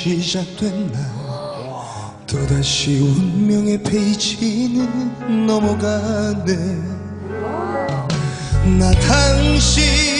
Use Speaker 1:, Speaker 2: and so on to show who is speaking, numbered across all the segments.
Speaker 1: 시작된 날 또다시 운명의 페이지는 넘어가네. 나 당신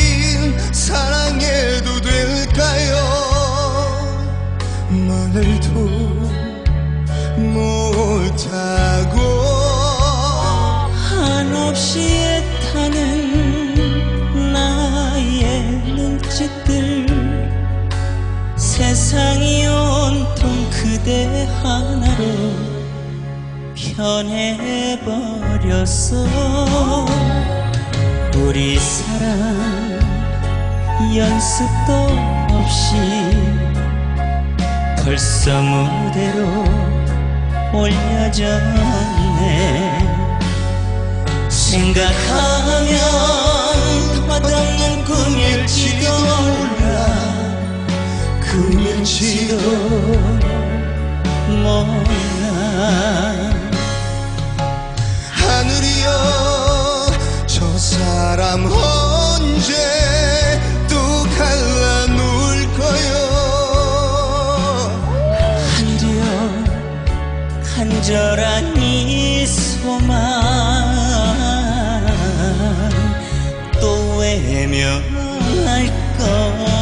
Speaker 2: 변해버렸어. 우리 사랑 연습도 없이 벌써 무대로 올려졌네. 생각하면 화없는 꿈일지도 몰라.
Speaker 1: 꿈일지도
Speaker 2: 몰라
Speaker 1: 저 사람 언제 또 갈라놓을 거요
Speaker 2: 한디어 간절한 이 소망 또 외면할 거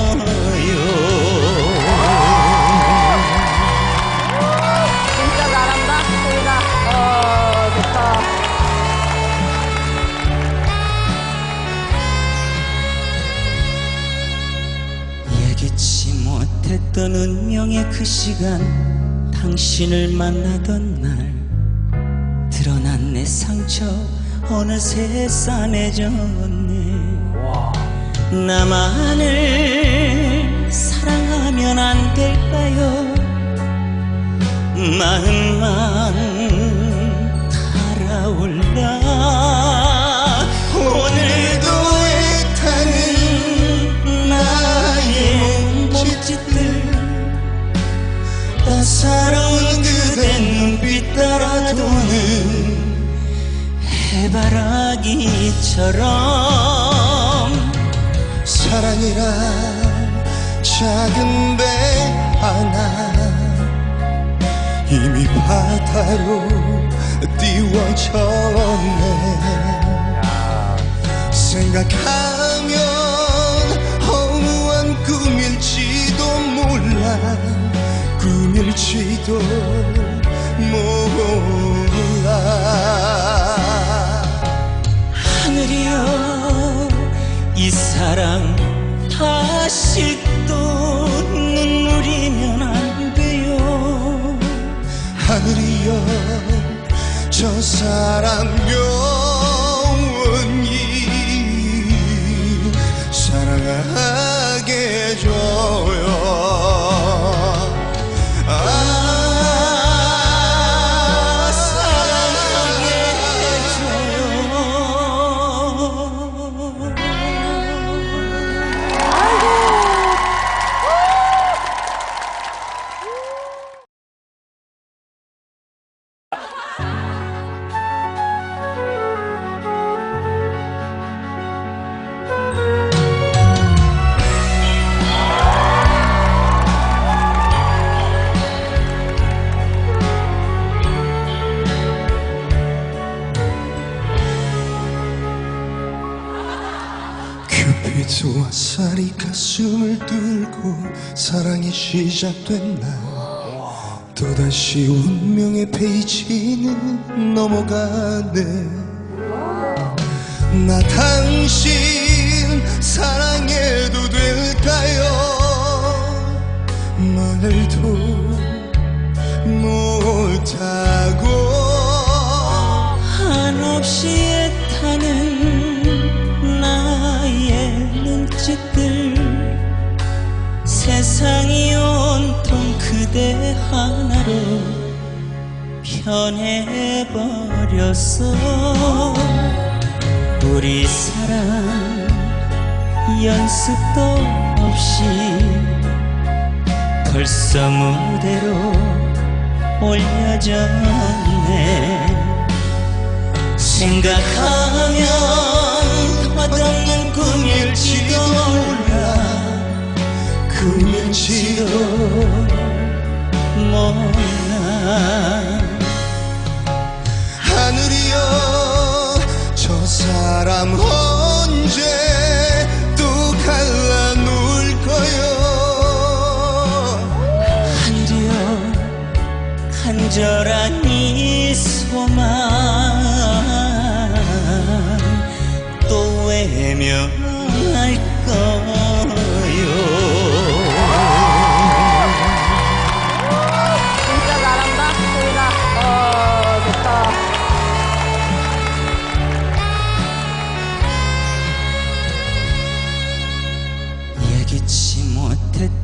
Speaker 2: 못했던 운명의 그 시간 당신을 만나던 날 드러난 내 상처 어느새 싸매졌네. 나만을 사랑하면 안 될까요? 마음만 해바라기처럼
Speaker 1: 사랑이란 작은 배 하나 이미 바다로 띄워졌네. 생각하면 허무한 꿈일지도 몰라. 꿈일지도 몰라
Speaker 2: 이 사랑 다시 또 눈물이면 안 돼요.
Speaker 1: 하늘이여 저영 쌀이 가슴을 뚫고 사랑이 시작된 날 또다시 운명의 페이지는 넘어가네. 나 당신 사랑해도 될까요? 말도 못하고
Speaker 2: 한없이 세상이 온통 그대 하나로 변해버렸어. 우리 사랑 연습도 없이 벌써 무대로 올려졌네. 생각하면 화없는 꿈일지도 몰라
Speaker 1: 꿈일지도
Speaker 2: 몰라
Speaker 1: 하늘이여 저 사람 언제 또 갈라놓을 거요?
Speaker 2: 한디어 간절한 이 소망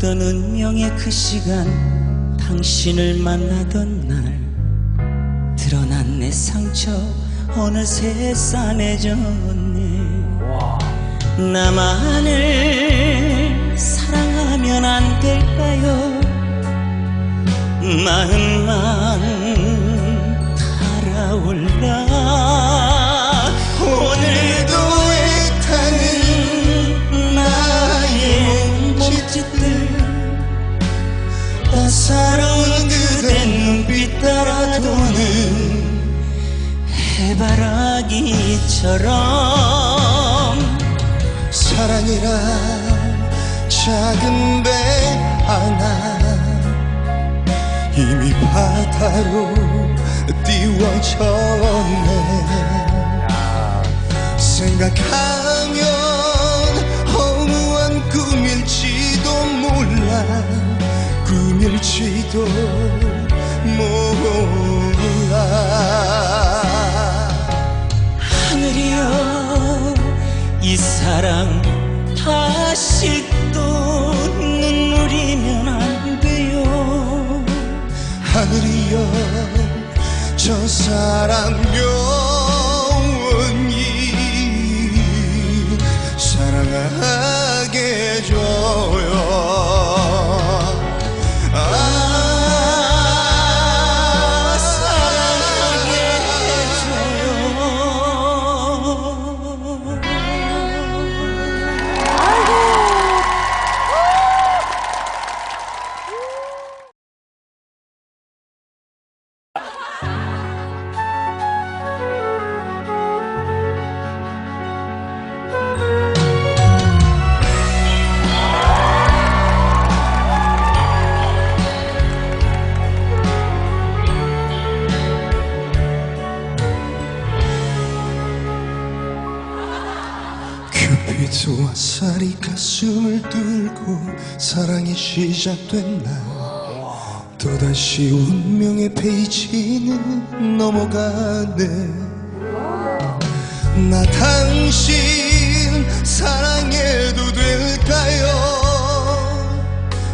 Speaker 2: 못했던 운명의 그 시간 당신을 만나던 날 드러난 내 상처 어느새 싸내졌네 나만을 사랑하면 안 될까요? 마음만 달아올라 사로운 그대 눈빛 따라 도는 해바라기처럼.
Speaker 1: 사랑이라 작은 배 하나 이미 바다로 띄워졌네. 생각하면 허무한 꿈일지도 몰라 꿈일지도 몰라
Speaker 2: 하늘이여 이 사랑 다시 또 눈물이면 안 돼요.
Speaker 1: 하늘이여 저영 사랑이 시작된 날 또다시 운명의 페이지는 넘어가네. 나 당신 사랑해도 될까요?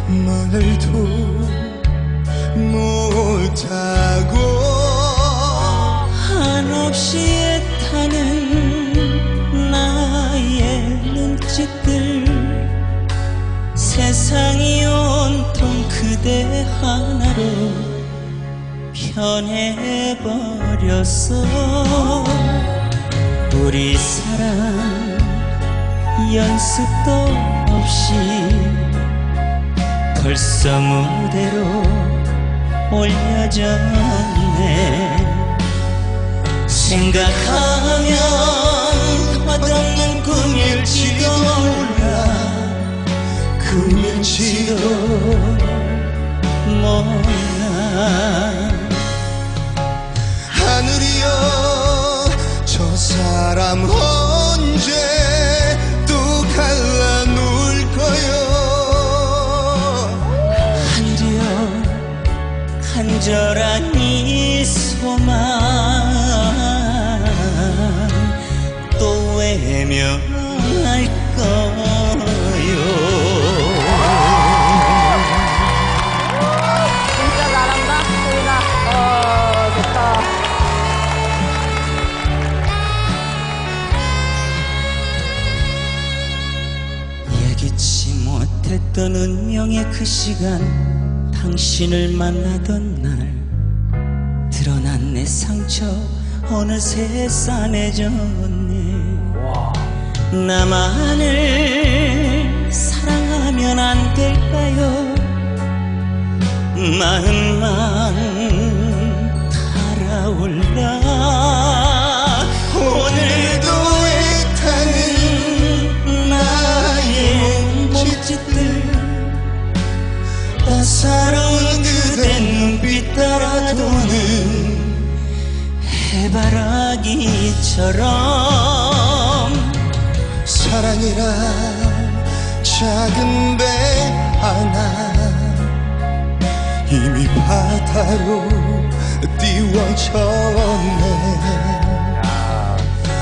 Speaker 1: 말도 못하고
Speaker 2: 변해버렸어. 우리 사랑 연습도 없이 벌써 무대로 올려졌네. 생각하면 끝없는 꿈일지도 몰라.
Speaker 1: 꿈일지도
Speaker 2: 몰라
Speaker 1: 사람 언제 또 갈라놓을 거요.
Speaker 2: 한디어 간절한 이 소망 못했던 운명의 그 시간 당신을 만나던 날 드러난 내 상처 어느새 싸내졌네 나만을 사랑하면 안 될까요? 마음만 달아올라 오늘 해바라기처럼
Speaker 1: 사랑이란 작은 배 하나 이미 바다로 띄워졌네.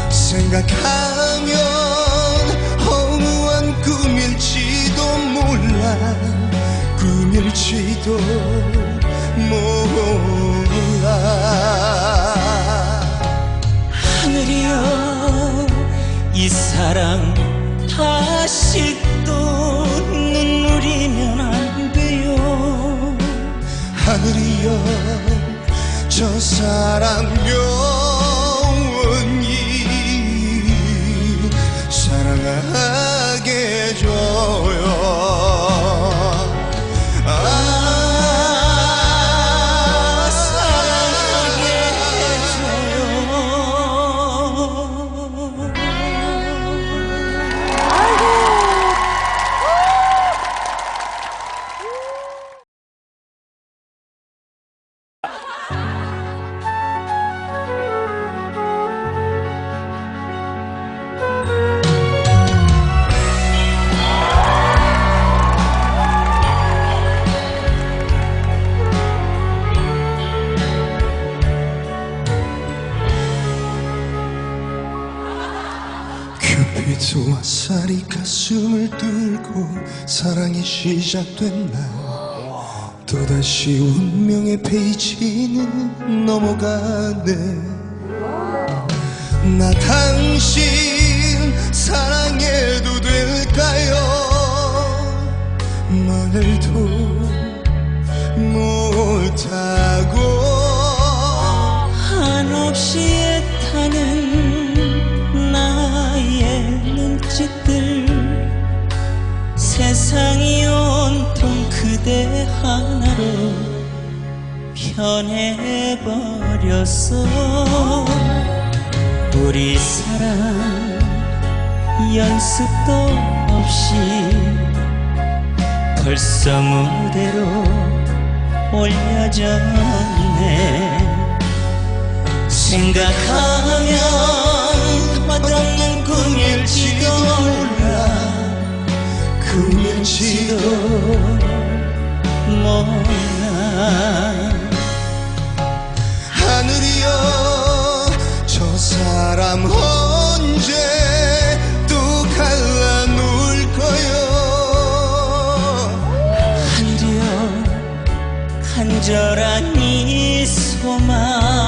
Speaker 1: 생각하면 허무한 꿈일지도 몰라. 꿈일지도 몰라 시작된 날 또다시 운명의 페이지는 넘어가네. 나 당신 사랑해도 될까요? 말도 못하고
Speaker 2: 한없이 변해버렸어. 우리 사랑 연습도 없이 벌써 무대로 올려졌네. 생각하면 맛없는 꿈일지도 몰라.
Speaker 1: 꿈일지도 하늘이여 저 사람 언제 또 갈라놓을 거요?
Speaker 2: 하늘이여 간절한 이 소망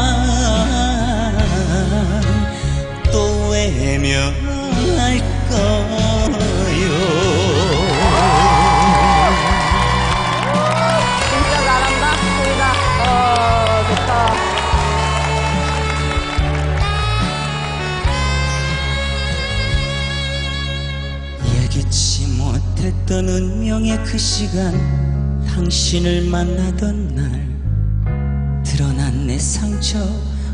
Speaker 2: 그 시간 당신을 만나던 날 드러난 내 상처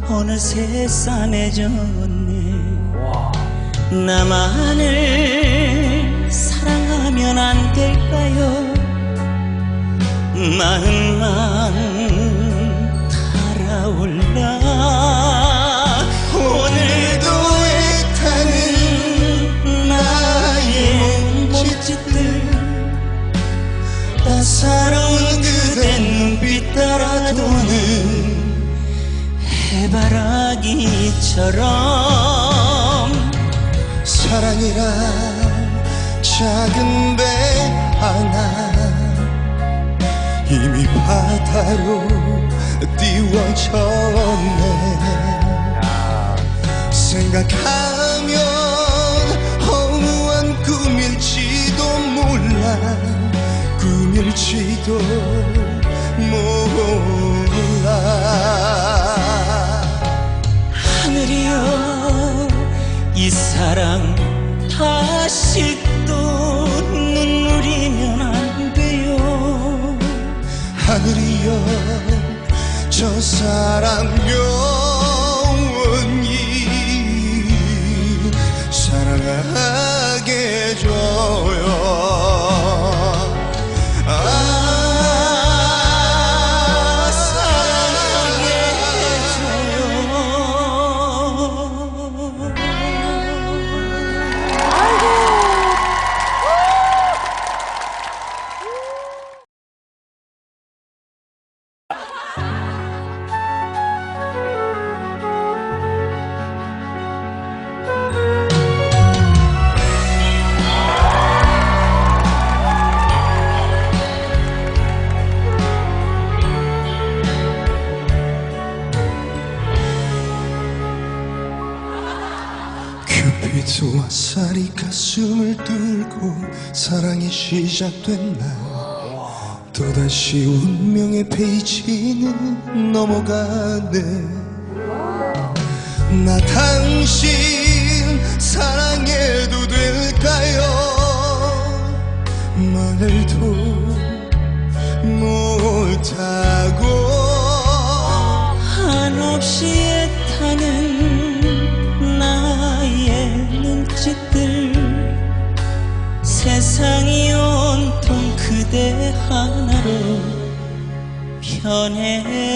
Speaker 2: 어느새 싸매졌네. 나만을 사랑하면 안 될까요? 마음만 달아올라 따라 도는 해바라기처럼
Speaker 1: 사랑이란 작은 배 하나 이미 바다로 띄워졌네. 생각하면 허무한 꿈일지도 몰라. 꿈일지도
Speaker 2: 사랑 다시 또 눈물이면 안 돼요.
Speaker 1: 하늘이여 저 사랑 영원히 사랑하게 해줘요. 큐피드와 살이 가슴을 뚫고 사랑이 시작된 날 또다시 운명의 페이지는 넘어가네. 나 당신 사랑해도 될까요? 말도 못하고
Speaker 2: 한없이 애타는 세상이 온통 그대 하나로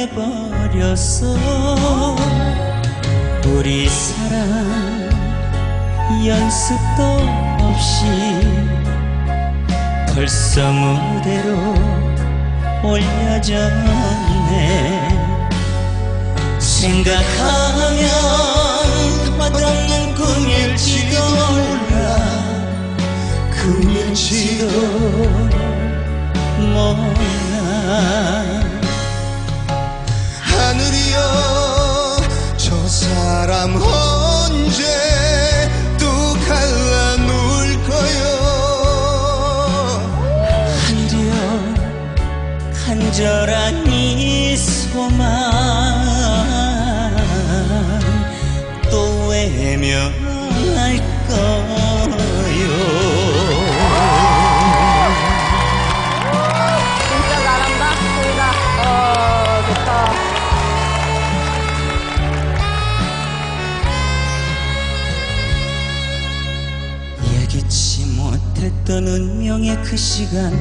Speaker 2: 변해버렸어. 우리 사랑 연습도 없이 벌써 무대로 올려졌네. 생각하면 맛없는 꿈일지도 몰라
Speaker 1: 꿈일지도
Speaker 2: 몰라
Speaker 1: 하늘이여 저 사람 언제 또 갈라놓을 거요?
Speaker 2: 한디어 간절한 못했던 운명의 그 시간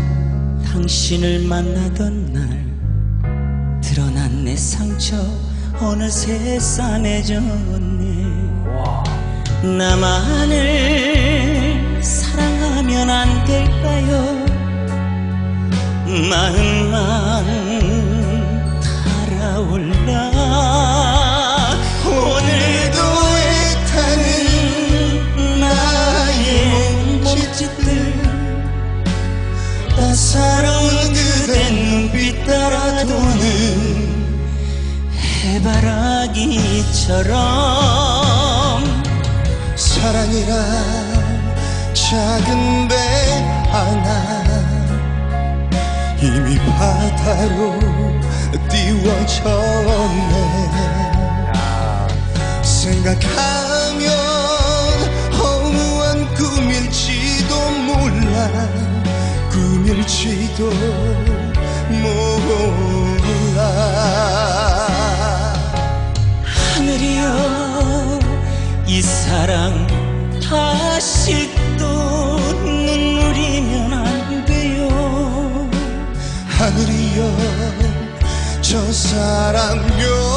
Speaker 2: 당신을 만나던 날. 드러난 내 상처 어느새 싸매졌네. 나만을 사랑하면 안 될까요? 마음만 달아올라 사로운 그대 눈빛 따라 도는 해바라기처럼
Speaker 1: 사랑이란 작은 배 하나 이미 바다로 띄워졌네. 생각하 아닐지도 몰라 하늘이여 이 사랑 다시 또 눈물이면 안 돼요. 하늘이여 저 사랑요